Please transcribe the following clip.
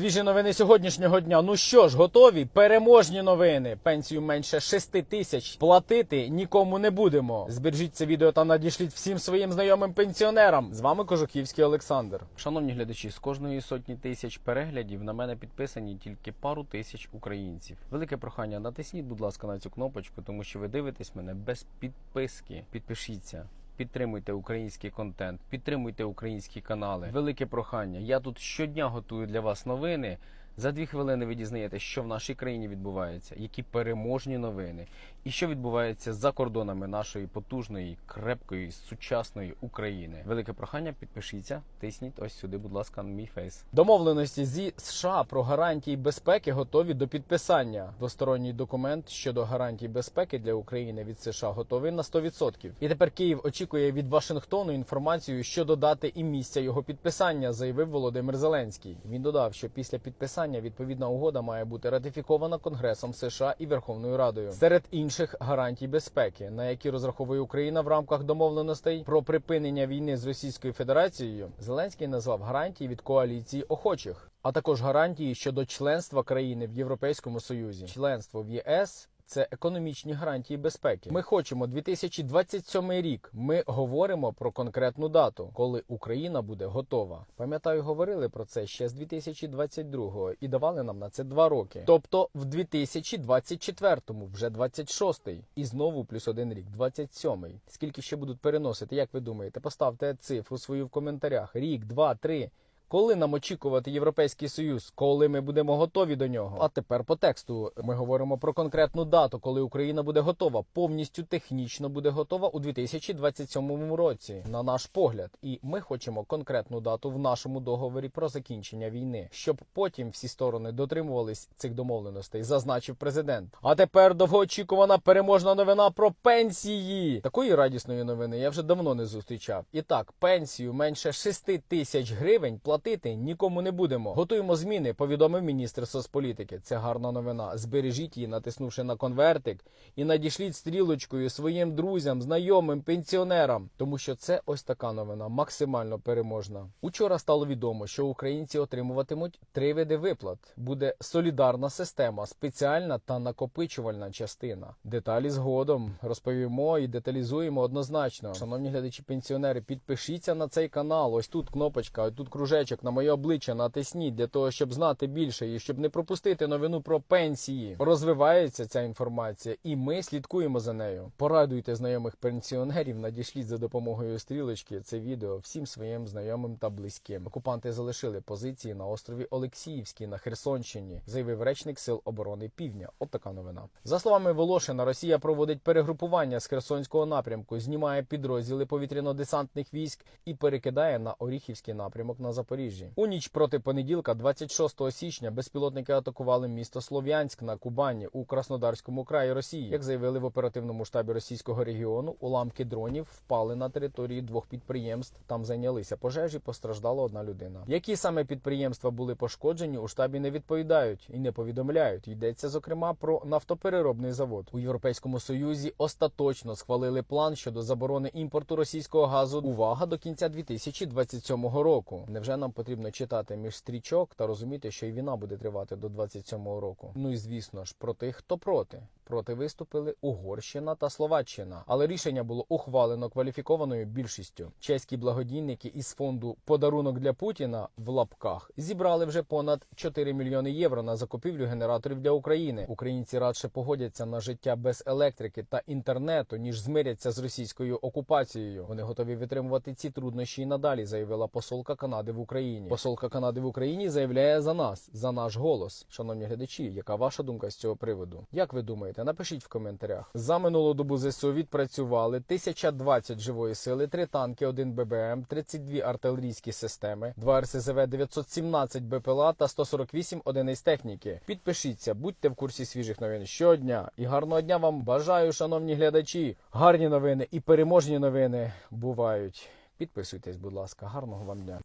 Свіжі новини сьогоднішнього дня. Ну що ж, готові? Переможні новини. Пенсію менше 6 тисяч платити нікому не будемо. Збережіть це відео та надішліть всім своїм знайомим пенсіонерам. З вами Кожухівський Олександр. Шановні глядачі, з кожної сотні тисяч переглядів на мене підписані тільки пару тисяч українців. Велике прохання, натисніть, будь ласка, на цю кнопочку, тому що ви дивитесь мене без підписки. Підпишіться. Підтримуйте український контент, підтримуйте українські канали. Велике прохання. Я тут щодня готую для вас новини. За дві хвилини ви дізнаєтесь, що в нашій країні відбувається, які переможні новини, і що відбувається за кордонами нашої потужної, крепкої, сучасної України. Велике прохання, підпишіться, тисніть ось сюди, будь ласка, на мій фейс. Домовленості зі США про гарантії безпеки готові до підписання. Двосторонній документ щодо гарантій безпеки для України від США готовий на 100%. І тепер Київ очікує від Вашингтону інформацію щодо дати і місця його підписання, заявив Володимир Зеленський. Він додав, що після підписання відповідна угода має бути ратифікована Конгресом США і Верховною Радою. Серед інших гарантій безпеки, на які розраховує Україна в рамках домовленостей про припинення війни з Російською Федерацією, Зеленський назвав гарантії від коаліції охочих, а також гарантії щодо членства країни в Європейському Союзі, членство в ЄС. Це економічні гарантії безпеки. Ми хочемо 2027 рік. Ми говоримо про конкретну дату, коли Україна буде готова. Пам'ятаю, говорили про це ще з 2022-го і давали нам на це два роки. Тобто в 2024-му вже 26-й. І знову плюс один рік, 27-й. Скільки ще будуть переносити? Як ви думаєте? Поставте цифру свою в коментарях. Рік, два, три. Коли нам очікувати Європейський Союз, коли ми будемо готові до нього? А тепер по тексту ми говоримо про конкретну дату, коли Україна буде готова, повністю технічно буде готова у 2027 році, на наш погляд. І ми хочемо конкретну дату в нашому договорі про закінчення війни, щоб потім всі сторони дотримувались цих домовленостей, зазначив президент. А тепер довгоочікувана переможна новина про пенсії. Такої радісної новини я вже давно не зустрічав. І так, пенсію менше 6 тисяч гривень платити нікому не будемо. Готуємо зміни, повідомив міністр соцполітики. Це гарна новина. Збережіть її, натиснувши на конвертик, і надішліть стрілочкою своїм друзям, знайомим, пенсіонерам, тому що це ось така новина, максимально переможна. Учора стало відомо, що українці отримуватимуть три види виплат. Буде солідарна система, спеціальна та накопичувальна частина. Деталі згодом розповімо і деталізуємо однозначно. Шановні глядачі, пенсіонери, підпишіться на цей канал. Ось тут кнопочка, ось тут кружечок на моє обличчя натисніть для того, щоб знати більше і щоб не пропустити новину про пенсії. Розвивається ця інформація, і ми слідкуємо за нею. Порадуйте знайомих пенсіонерів, надішліть за допомогою стрілочки це відео всім своїм знайомим та близьким. Окупанти залишили позиції на острові Олексіївський на Херсонщині, заявив речник Сил оборони Півдня. От така новина. За словами Волошина, Росія проводить перегрупування з Херсонського напрямку, знімає підрозділи повітряно-десантних військ і перекидає на Оріхівський напрямок на Запоріжжі. У ніч проти понеділка, 26 січня, безпілотники атакували місто Слов'янськ на Кубані у Краснодарському краї Росії. Як заявили в оперативному штабі російського регіону, уламки дронів впали на території двох підприємств. Там зайнялися пожежі. Постраждала одна людина. Які саме підприємства були пошкоджені, у штабі не відповідають і не повідомляють. Йдеться зокрема про нафтопереробний завод у Європейському Союзі. Остаточно схвалили план щодо заборони імпорту російського газу. Увага до кінця 2027 року. Невже нам потрібно читати між стрічок та розуміти, що і війна буде тривати до 27 року? Ну і звісно ж про тих, хто проти. Проти виступили Угорщина та Словаччина, але рішення було ухвалено кваліфікованою більшістю. Чеські благодійники із фонду Подарунок для Путіна в лапках зібрали вже понад 4 мільйони євро на закупівлю генераторів для України. Українці радше погодяться на життя без електрики та інтернету, ніж змиряться з російською окупацією. Вони готові витримувати ці труднощі і надалі, заявила посолка Канади в Україні. Посолка Канади в Україні заявляє за нас, за наш голос. Шановні глядачі, яка ваша думка з цього приводу? Як ви думаєте? Напишіть в коментарях. За минулу добу ЗСУ відпрацювали 1020 живої сили, 3 танки, 1 ББМ, 32 артилерійські системи, 2 РСЗВ, 917 БПЛА та 148 одиниць техніки. Підпишіться, будьте в курсі свіжих новин щодня. І гарного дня вам бажаю, шановні глядачі. Гарні новини і переможні новини бувають. Підписуйтесь, будь ласка, гарного вам дня.